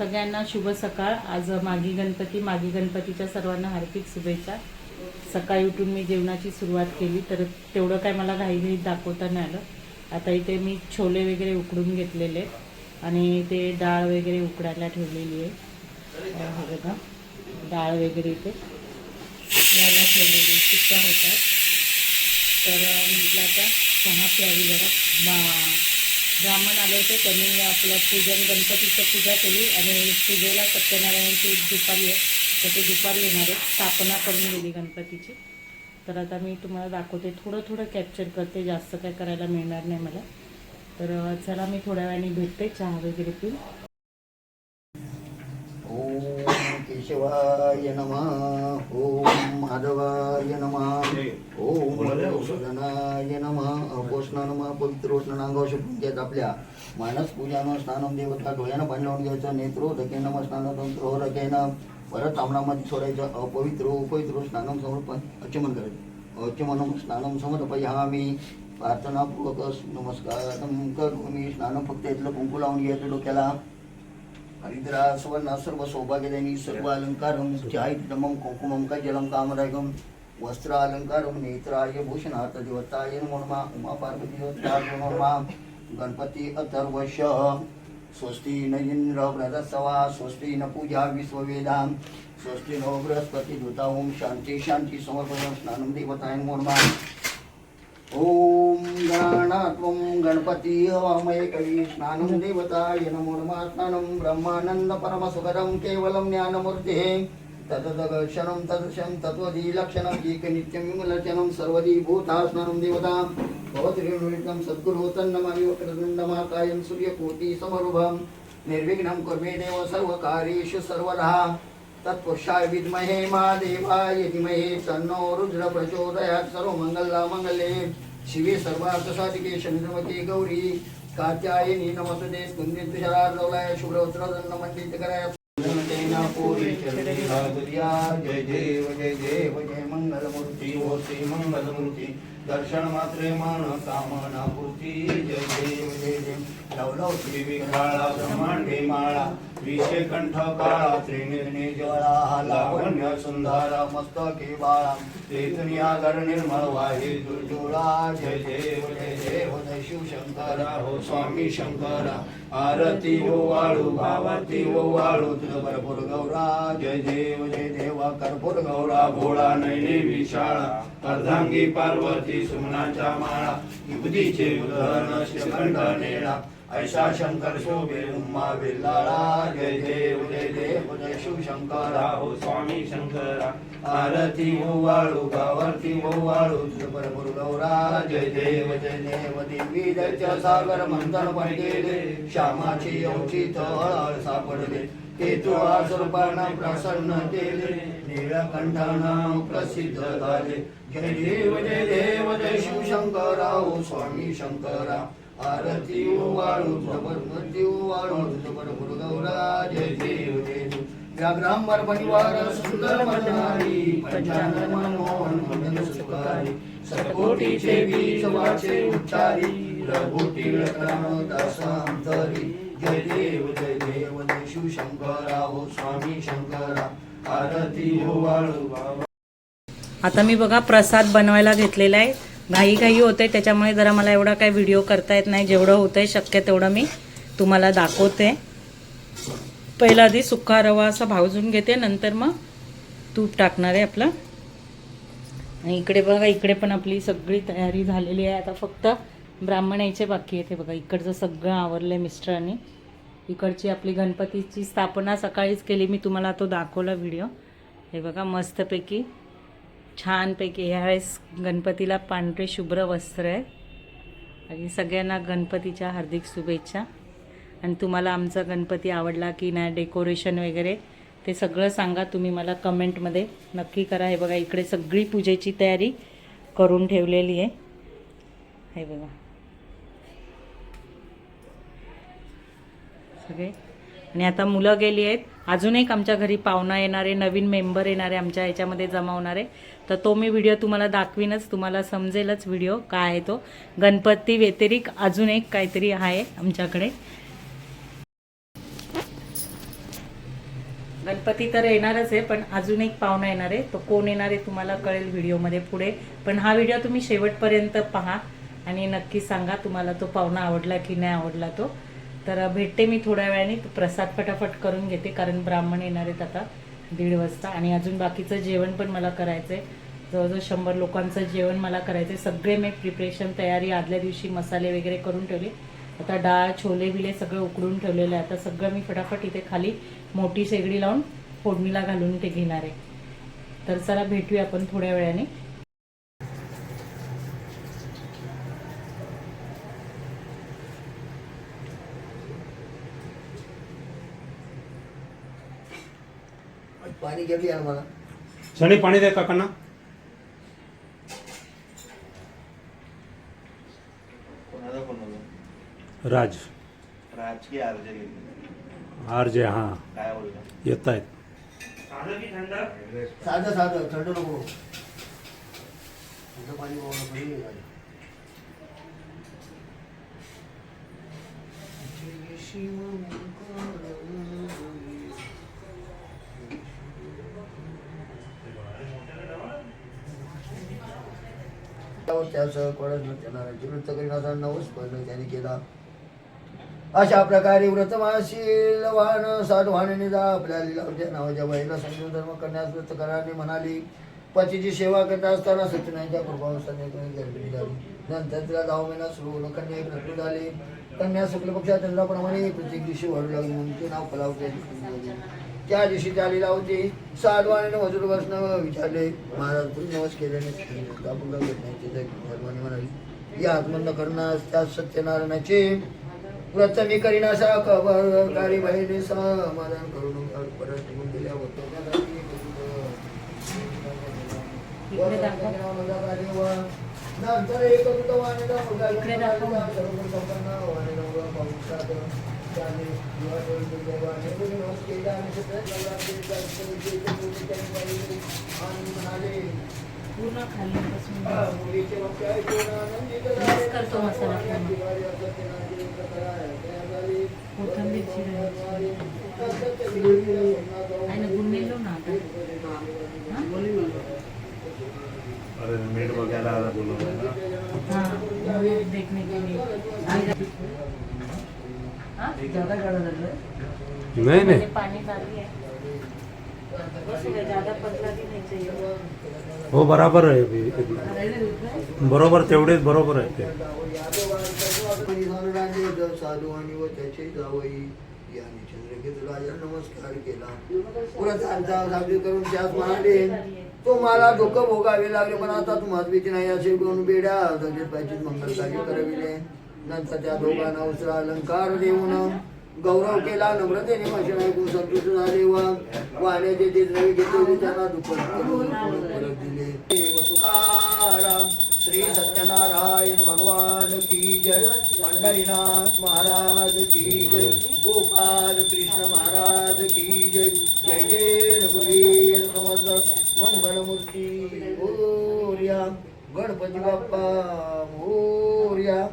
सगळ्यांना शुभ सकाळ. आज मागी गणपती मागी गणपतीच्या सर्वांना हार्दिक शुभेच्छा. सकाळी उठून मी जेवणाची सुरुवात केली तर तेवढं काय मला घाईघाईत दाखवता नाही आलं. आता इथे मी छोले वगैरे उकडून घेतलेले आणि ते डाळ वगैरे उकडायला ठेवलेली आहे. बघा डाळ वगैरे इथे उकडायला ठेवलेली सुट्ट्या होतात. तर म्हटलं आता चहा प्यावी जरा. बा ब्राह्मण आले होते त्यांनी आपलं पूजन गणपतीचं पूजा केली आणि पूजेला सत्यनारायणची दुपारी आहे. तर ते दुपारी येणार आहेत स्थापना करून गेली गणपतीची. तर आता मी तुम्हाला दाखवते. थोडं थोडं कॅप्चर करते. जास्त काय करायला मिळणार नाही मला. तर चला मी थोड्या वेळाने भेटते. चहा वगैरे पिऊन. ओम केशवाय नमः. माधवाय नमः। ओम मधुसूदनाय नमः अपोषणा नमः। पवित्रोष्ण नांगाव शिपून घ्यायचं आपल्या मानस पूजानं स्नानम देवता डोळ्यानं पाणी लावून घ्यायचं नेत्रोदके नमः स्नानं तंत्रोदकेनं परत तामणामध्ये सोडायचं अपवित्र उपवित्र स्नानम समर्पण अचमन करायचं। अचमनम स्नानम समर्पयामी। प्रार्थनापूर्वक नमस्कार करोमी। स्नानं फक्त इथलं कुंकू लावून घ्यायचं डोक्याला। हरिद्रा सुवर्ण सर्व सौभाग्यदायी सर्व अलंकारम चाहितमम कुंकुमम कजलम कामरागम वस्त्र अलंकारम नेत्राय भूषणार्थ देवताय नमः उमा पार्वती देवता गणपती अथर्वश स्वस्ति न इंद्र बृहस्पवा स्वस्ति न पूजा विश्ववेदां स्वस्ति नो बृहस्पति दूता ओम शांती शांती समर्पण स्नान देवताय नमः। ओम गणात्वं गणपती हवामये कवी स्नानं देवताय नमो नमः स्नानं केवलं ज्ञानमूर्तिः तददर्शनं तदर्शनं तत्त्वधी लक्षणम् एकनित्यं विमलचनं सर्वधी भूता स्नानं देवता भवतिरिनुलितं सद्गुरो तन्नमामि वक्रदण्डमाकायं सूर्यकोटि समरुभं निर्विघ्नं कुर्मे देव सर्वकार्येषु सर्वदा। तत्पुरुषाय विद्महे महादेवाय धीमहे तन्नो रुद्र प्रचोदयात् सर्वमङ्गलमङ्गले शिवे सर्वार्थसाधिके शनिद्रमते गौरी। कात्यायनी नमस्ते कुन्दित तुषारार्दवलाय शुभ्रवस्त्रदण्डमण्डितकराय जय देव जय देव जय मंगलमूर्ती। ओ श्री मंगलमूर्ती। दर्शन मात्रे मन कामना पूर्ती जय देव जय देव। लवलव श्री विघ्राळा ब्रह्मांडे माळा विषे काळा त्रिनिर्णे लावण्य सुंदर मस्तके बाळा तेतनी आगर निर्मळ वाही दुर्जोळा जय देव जय देव जय शिवशंकरा हो स्वामी शंकरा आरती हो वाळू भावाती हो वाळू तुझ भरपूर गौरा जय देव जय देवा कर्पूर गौरा भोळा नैने विशाळा अर्धांगी पार्वती सुमनाच्या माळा युवतीचे उदहरण श्रीखंड नेळा ऐशा शंकर शोभे उम्मा बेल्लाळा जय देव जय देव जय शिवशंकरा हो स्वामी शंकरा। आरती हो वाळू गावर्ती हो वाळू तुझ भरपूर गौरा जय देव जय देव देवी दैत्य सागर मंथन पण गेले श्यामाची अवचित हळ सापडले ते तू स्वरूपाना प्रसन्न केले निळकंठाना प्रसिद्ध झाले। जय देव जय देव जय शिवशंकरा हो स्वामी शंकरा। आरती हो वाळू वाळू गौरा जय देव जय देव व्याघ्रांबर परिवार सुंदर सुखारी वाचे उच्चारी रघुटी जय देव जय देव जय हो स्वामी शंकरा आरती हो वाळू आता मी बघा प्रसाद बनवायला घेतलेला आहे. घाई घाई होते त्याच्यामुळे जरा मला एवढा काही व्हिडिओ करता येत नाही. जेवढं होतंय शक्य तेवढं मी तुम्हाला दाखवते. पहिला आधी सुका रवा असा भाजून घेते नंतर मग तूप टाकणार आहे आपलं. आणि इकडे बघा इकडे पण आपली सगळी तयारी झालेली आहे. आता फक्त ब्राह्मण यायचे बाकी आहे ते बघा इकडचं सगळं आवरलं आहे मिस्टरांनी. इकडची आपली गणपतीची स्थापना सकाळीच केली. मी तुम्हाला तो दाखवला व्हिडिओ हे बघा मस्तपैकी छानपैकी ह्यावेळेस गणपतीला पांढरे शुभ्र वस्त्र आहे आणि सगळ्यांना गणपतीच्या हार्दिक शुभेच्छा. आणि तुम्हाला आमचा गणपती आवडला की नाही डेकोरेशन वगैरे ते सगळं सांगा. तुम्ही मला कमेंटमध्ये नक्की करा. हे बघा इकडे सगळी पूजेची तयारी करून ठेवलेली आहे. हे बघा. सगळे. आणि आता मुलं गेली आहेत. अजून एक आमच्या घरी पाहुणा येणारे नवीन मेंबर येणारे आमच्या ह्याच्यामध्ये जमा होणारे तर तो मी व्हिडिओ तुम्हाला दाखवीनच तुम्हाला समजेलच व्हिडिओ काय आहे तो. गणपती व्यतिरिक्त अजून एक काहीतरी आहे आमच्याकडे. गणपती तर येणारच आहे पण अजून एक पाहुणा येणार आहे. तो कोण येणार आहे तुम्हाला कळेल व्हिडिओमध्ये पुढे. पण हा व्हिडिओ तुम्ही शेवटपर्यंत पहा आणि नक्की सांगा तुम्हाला तो पाहुणा आवडला की नाही आवडला तो. तर भेटते मी थोड्या वेळाने प्रसाद फटाफट करून घेते कारण ब्राह्मण येणार आहेत आता. दीड वाजता आणि अजून बाकीचं जेवण पण मला करायचं आहे जवळजवळ शंभर लोकांचं जेवण मला करायचं आहे सगळे मी प्रिपरेशन तयारी आदल्या दिवशी मसाले वगैरे करून ठेवले. आता डाळ छोले बिले सगळं उकडून ठेवलेलं आहे. आता सगळं मी फटाफट इथे खाली मोठी शेगडी लावून फोडणीला घालून ते घेणार आहे. तर चला भेटूया आपण थोड्या वेळाने. पाणी घेतली यार मला. सनी पाणी द्या काकांना. राज. राजकीय अर्ज आर जे हां. काय बोलतो येत आहेत साधं साधं थंड नको. थंड पाणी आहे. त्यासह नृत्य त्यांना वृत्त करीनाचा नवस पण त्याने केला. अशा प्रकारे व्रतमाशील वाहन साधवाने जा आपल्या लिलावच्या नावाच्या बाईला संजीव धर्म करण्यास व्रत कराने म्हणाली. पतीची सेवा करत असताना सत्यनारायणच्या कृपावस्थाने गर्भिणी झाली. नंतर तिला दहा महिना सुरू होऊन कन्या एक रत्न झाले. कन्या शुक्ल पक्षात चंद्राप्रमाणे प्रत्येक दिवशी वाढू लागली. म्हणून ते नाव फलावते त्या दिवशी त्या लिलावती साधवाने वजूर बसणं विचारले. महाराज तुम्ही नवस केल्याने आपण काय घेतण्याची धर्माने म्हणाली या आत्मन करण्यास त्या सत्यनारायणाचे व्रत मी करीन असा खबर कारी बहिणी समाधान करून परत निघून गेल्या होतो दाखव. नंतर एक होतं मुलगा पूर्ण खाली बसून "आ, मुलीचे वाक्य ऐकून आनंदित झाले. मिक्स करतो मसाला पूर्ण. दिवाळी असं तेनाली प्रकार आहे. तयार झाली. कोथिंबीर चिरायची. आहे आहे ना गुन्हेलो ना आता अरे मीठ बघायला बोलवलं ना हाँ वो देखने के लिए नाही नाही. हो गया, हो बराबर आहे. बरोबर तेवढेच बरोबर आहे ते. साधू आणि व त्याचे जावई यांनी चंद्रकेतू राजा नमस्कार केला पुरत आमचा साजरी करून त्यास म्हणाले तुम्हाला धोकं भोगावे लागले पण आता तुम्हाला नाही असे दोन बेड्या दगडीत पाहिजे मंगल कार्य करविले नंतर त्या दोघांना उसळा अलंकार देऊन. गौरव केला नम्रतेने भाषण ऐकून संतुष्ट झाले व वाण्याचे जे द्रव्य घेतले त्यांना दुःख करून परत दिले. देव तुकाराम श्री सत्यनारायण भगवान की जय. पंढरीनाथ महाराज की जय. गोपाल कृष्ण महाराज की जय. जय जय रघुवीर समर्थ मंगलमूर्ती हो गणपती बाप्पा मोर्या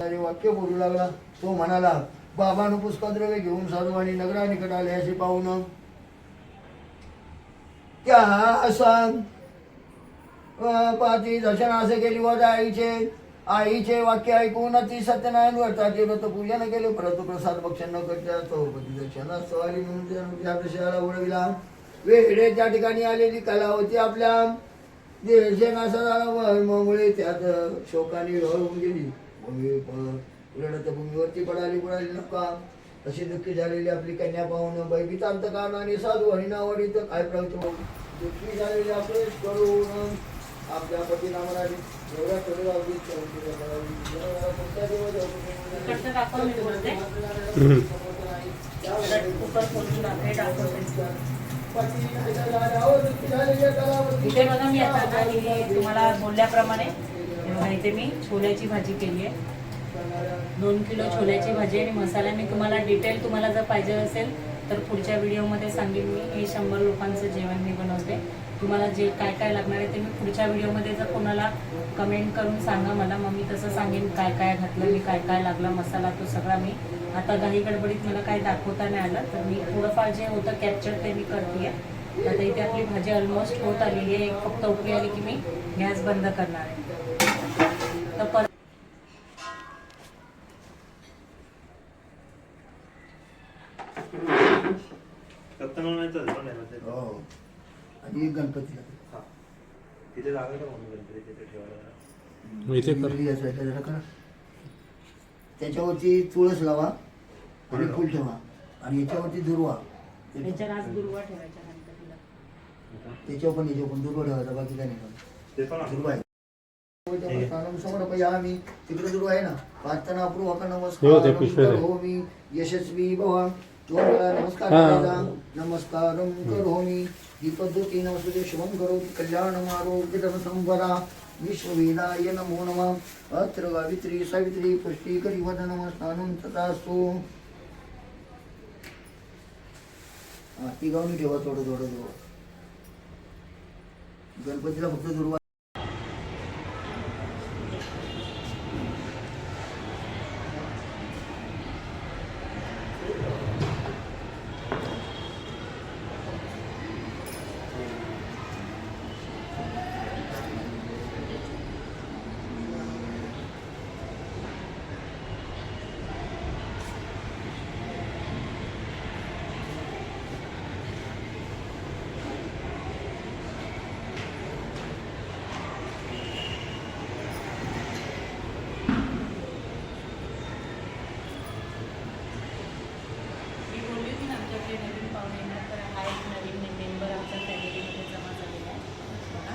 आणि वाक्य बोलू लागला. तो म्हणाला बाबानं पुष्पद्रव्य घेऊन साधू आणि नगरानिकट आले असे पाहून त्या असा पाती दर्शन असे केली वजा आईचे आईचे वाक्य ऐकून ती सत्यनारायण व्रताचे व्रत पूजन केले परंतु प्रसाद भक्षण न करता चौपती दर्शनास सवारी म्हणून त्या दर्शनाला वळविला वेळे त्या ठिकाणी आलेली कला होती आपल्या. देशनामुळे त्यात शोकाने होऊन गेली. भूमी प- रडत भूमीवरती पडाली पडाली नका तशी दुःखी झालेली आपली कन्या पाहून बैबीत अंतकान आणि साधू हरिणावडीत काय प्रवृत्ती दुःखी झालेली आपले करून आपल्या पतीनामराने एवढ्या कडे लावली. कोणत्या मी इथे बघा आता तुम्हाला बोलल्याप्रमाणे इथे मी छोल्याची भाजी केली आहे. दोन किलो छोल्याची भाजी आणि मसाला. मी तुम्हाला डिटेल तुम्हाला जर पाहिजे असेल तर पुढच्या व्हिडिओमध्ये सांगेन मी. हे शंभर लोकांचं जेवण मी बनवते. तुम्हाला जे काय काय लागणार आहे ते मी पुढच्या व्हिडिओमध्ये जर कोणाला कमेंट करून सांगा मला. मग मी तसं सांगेन काय काय घातलं मी काय काय लागला मसाला तो सगळा मी. आता घाई गडबडीत मला काय दाखवता नाही आलं तर मी थोडंफार जे होतं कॅप्चर ते मी करते आता इथे आपली भाजी ऑलमोस्ट होत आलेली आहे. एक फक्त उकळी आली की मी गॅस बंद करणार आहे. हो. आणि एक गणपतीला. हा. तिथे जागा का म्हणून गणपती तिथे ठेवायला? मग इथे कर. मुलगी असं आहे, जरा करा. त्याच्यावरती तुळस लावा आणि फुल ठेवा. आणि याच्यावरती दुर्वा. ठेवायच्या गणपतीला. त्याच्यावर पण याच्यावर पण दुर्वा ठेवायचा बाकी काय नाही ते पण आहे. दुर्वा आहे. स्थानम समर्पयामि यामी तिकडे दुर्वा आहे ना. वाचताना पूर्वक हो, ते नमस्कार आहे. करोमि यशस्वी भव नमस्कार करोमि ही। पद्धती नमस्ते शुभम करोति कल्याणम आरोग्य धन संपदा विश्ववेदाय नमो नमः। अत्र गावित्री सावित्री पुष्टी करिवद नमस्तानं तथास्तु। ती गावून ठेवा थोडं थोडं थोडं. गणपतीला फक्त दुर्वा मी बोलली होती ना आमच्याकडे नवीन पाहुणे येणार तर हा एक नवीन मेंबर आमच्या फॅमिलीमध्ये जमा झालेला आहे बघा.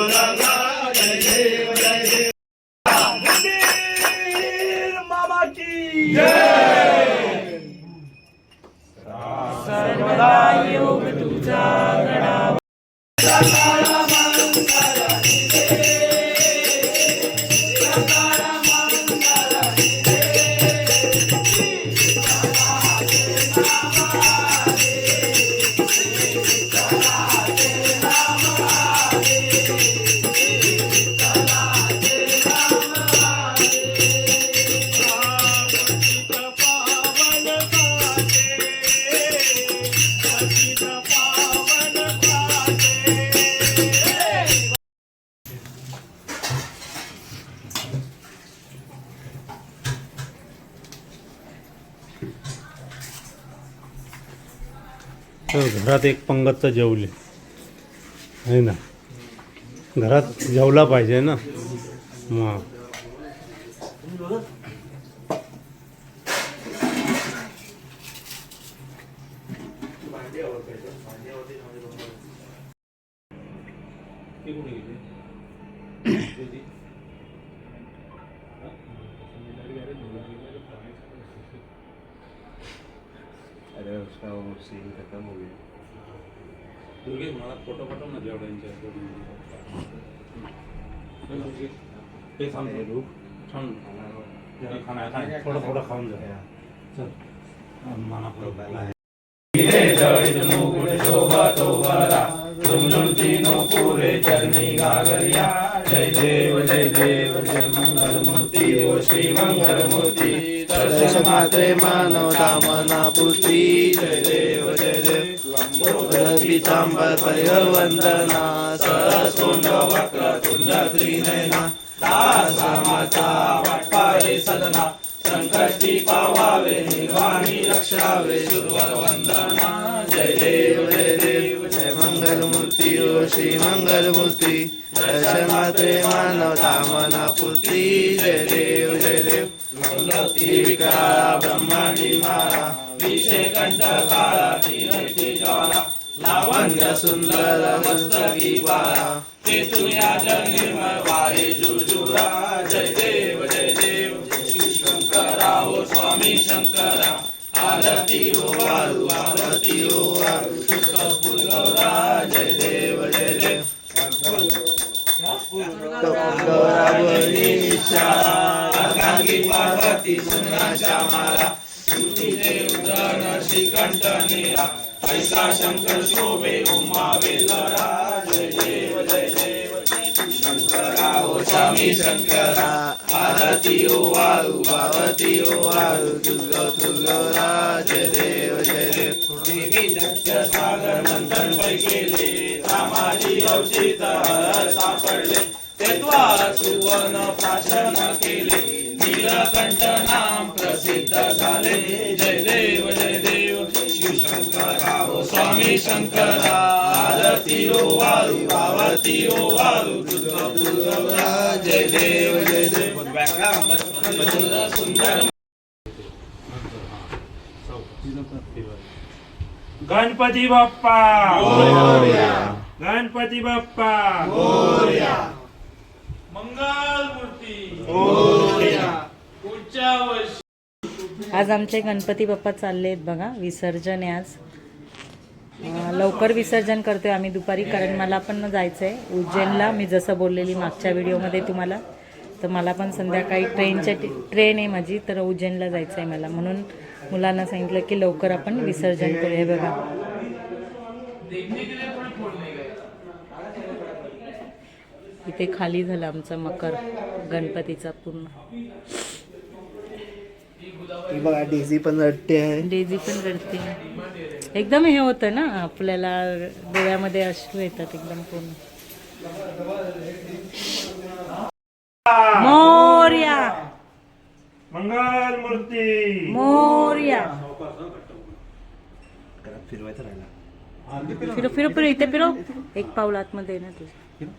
Shiva Raghav. घरात एक पंगत तर जेवले. आहे ना? घरात जेवला पाहिजे ना? मग. अरे उसका वो सीन खत्म हो गया। दुर्गेश मला फोटो पाठव ना जेवढ्यांच्या ते सांगतो अरे छान थांब जरा खाना थोडं थोडं खाऊन जा. चल. मला पण आहे झुमझुम तीनों पूरे चरनी गागरिया. जय देव जय देव जय मंगलमूर्ती ओ श्री मंगलमूर्ती दर्शनात्रे मानवता मनापूर्ती जय देव जय देव पितांबर परिवंदना सहस्रोंड वक्रतुंड त्रिनयना सदना संकष्टी पावावे निर्वाणी रक्षावे सुरवरवंदना जय देव जय देव जय मंगलमूर्ती ओ श्री मंगलमूर्ती दर्शनात्रे मानवता मनापूर्ती जय देव जय देव विकारा ब्रह्मांडी मारा विषय कंठ काळा तीनटी ज्वाला लावण्य सुंदर मस्तकी बाळा ते तुया जगनिर्मळ वाहे जुजुरा जय देव जय देव श्री शंकरा हो स्वामी शंकरा आरती हो वारू आरती हो वारू सुखपुर गौरा जय देव जय देव गौरा अर्धांगी पार्वती सुनाच्या मारा श्रीकंठ ऐसा शंकर शोभे उमावे लरा जय देव जय देव शंकरा हो स्वामी शंकरा आरती ओ वाळू पार्वती ओ वाळू दुर्ग दुर्गरा जय देव जय देव देवी जग सागर मंथन पै गेले रामाजी अवचित सापडले तेव्हा सुवर्ण प्राशन केले. नीलकंठ नाम प्रसिद्ध झाले. ओ स्वामी शंकरा आरती ओ वारु पार्वती ओ वारु दुर्गा दुर्गा जय देव जय देव सुंदर गणपती बाप्पा! गणपती बाप्पा मंगल मूर्ती! पुढच्या वर्षी आज आमचे गणपती बाप्पा चालले आहेत बघा विसर्जन आहे आज. लवकर विसर्जन करतोय आम्ही दुपारी कारण मला पण जायचं आहे उज्जैनला मी जसं बोललेली मागच्या व्हिडिओमध्ये तुम्हाला तर मला पण संध्याकाळी ट्रेनच्या ट्रेन आहे माझी तर उज्जैनला जायचं आहे मला. म्हणून मुलांना सांगितलं की लवकर आपण विसर्जन करूया बघा. इथे खाली झालं आमचा मकर गणपतीचा पूर्ण. बघा डेझी पण रडते आहे. डेझी पण रडते. एकदम हे होतं ना आपल्याला डोळ्यामध्ये अश्रू येतात एकदम पूर्ण. मोर्या. मंगल मूर्ती मोर्या फिरो फिरो फिरो इथे फिरो. एक पाऊल आतमध्ये आहे ना तुझं.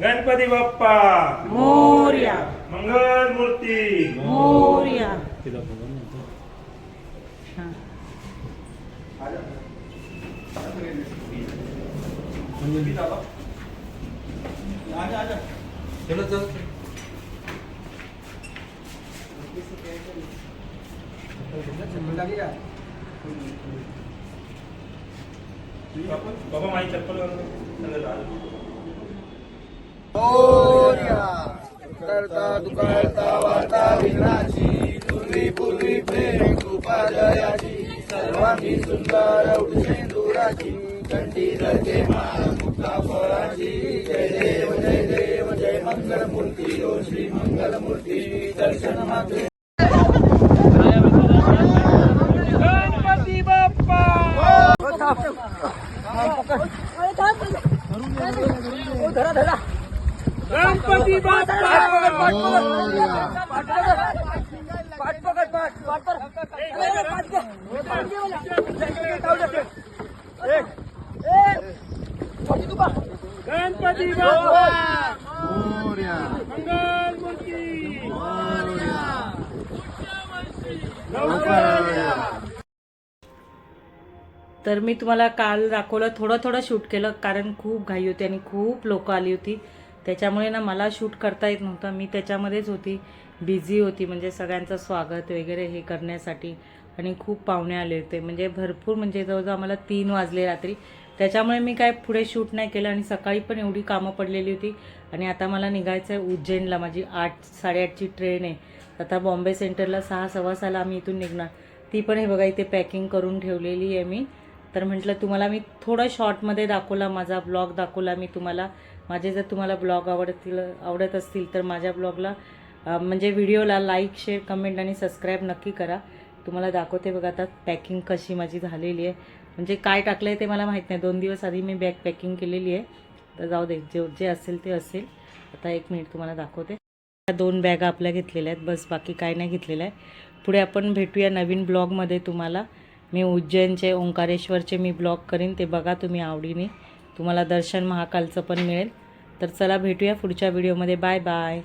गणपती बाप्पा मोर्या मंगल मूर्ती मोर्या हा. बाबा माझी चप्पल घालून. करता दुकारता वार्ता विघ्नाची पूर्वी पूर्वी प्रेम कृपा जयाची सर्वांगी सुंदर उडसेंदुराची कंठी रचे मुक्ता फळाची. जय देव जय देव जय मंगल मूर्ती ओ श्री मंगल मूर्ती दर्शन मात्रे गणपती बाप्पा. मंगल मूर्ती. लवकर या. तर मी तुम्हाला काल दाखवलं थोडं थोडं शूट केलं कारण खूप घाई होती आणि खूप लोक आली होती. त्याच्यामुळे ना मला शूट करता येत नव्हतं. मी त्याच्यामध्येच होती. बिझी होती म्हणजे सगळ्यांचं स्वागत वगैरे हे करण्यासाठी. आणि खूप पाहुणे आले होते. म्हणजे भरपूर म्हणजे जवळजवळ आम्हाला तीन वाजले रात्री. त्याच्यामुळे मी काय पुढे शूट नाही केलं आणि सकाळी पण एवढी कामं पडलेली होती. आणि आता मला निघायचं आहे उज्जैनला. माझी आठ साडेआठची ट्रेन आहे. आता बॉम्बे सेंटरला सहा सव्वा सहाला आम्ही इथून निघणार. ती पण हे बघा इथे पॅकिंग करून ठेवलेली आहे मी. तर म्हटलं तुम्हाला मी थोडं शॉर्टमध्ये दाखवला माझा ब्लॉग दाखवला मी तुम्हाला. माझे जर तुम्हाला ब्लॉग आवडतील आवडत असतील तर माझ्या ब्लॉगला म्हणजे व्हिडिओला लाईक शेअर कमेंट आणि सबस्क्राईब नक्की करा. तुम्हाला दाखवते बघा आता पॅकिंग कशी माझी झालेली आहे. म्हणजे काय टाकलं आहे ते मला माहीत नाही. दोन दिवस आधी मी बॅग पॅकिंग केलेली आहे. तर जाऊ दे जे जे असेल ते असेल. आता एक मिनिट तुम्हाला दाखवते. या दोन बॅगा आपल्या घेतलेल्या आहेत. बस बाकी काय नाही घेतलेलं आहे. पुढे आपण भेटूया नवीन ब्लॉगमध्ये तुम्हाला. मी उज्जैनचे ओंकारेश्वरचे मी ब्लॉग करीन. ते बघा तुम्ही आवडीने. तुम्हाला दर्शन महाकालचं पण मिळेल. तर चला भेटूया पुढच्या व्हिडिओमध्ये बाय बाय